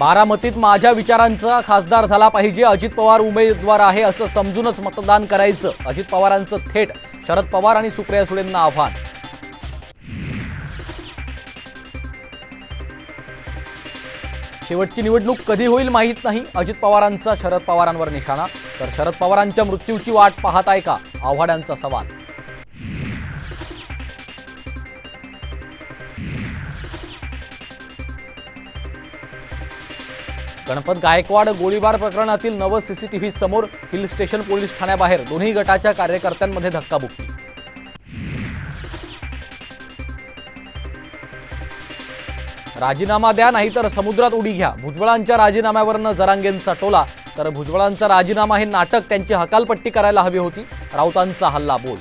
बारामतीत माझ्या विचारांचा खासदार झाला पाहिजे. अजित पवार उमेदवार आहे असं समजूनच मतदान करायचं. अजित पवारांचं थेट शरद पवार आणि सुप्रिया सुळेंना आव्हान. शेवटची निवडणूक कधी होईल माहीत नाही. अजित पवारांचा शरद पवारांवर निशाणा. तर शरद पवारांच्या मृत्यूची वाट पाहत आहे का? आव्हाडांचा सवाल. गणपत गायकवाड गोळीबार प्रकरणातील नवं सीसीटीव्ही समोर हिल स्टेशन पोलीस ठाण्याबाहेर. दोन्ही गटाच्या कार्यकर्त्यांमध्ये धक्काबुक्की राजीनामा द्या नाहीतर समुद्रात उडी घ्या. भुजबळांच्या राजीनाम्यावरनं जरांगेंचा टोला तर भुजबळांचा राजीनामा हे नाटक त्यांची हकालपट्टी करायला हवी होती. राऊतांचा हल्ला बोल.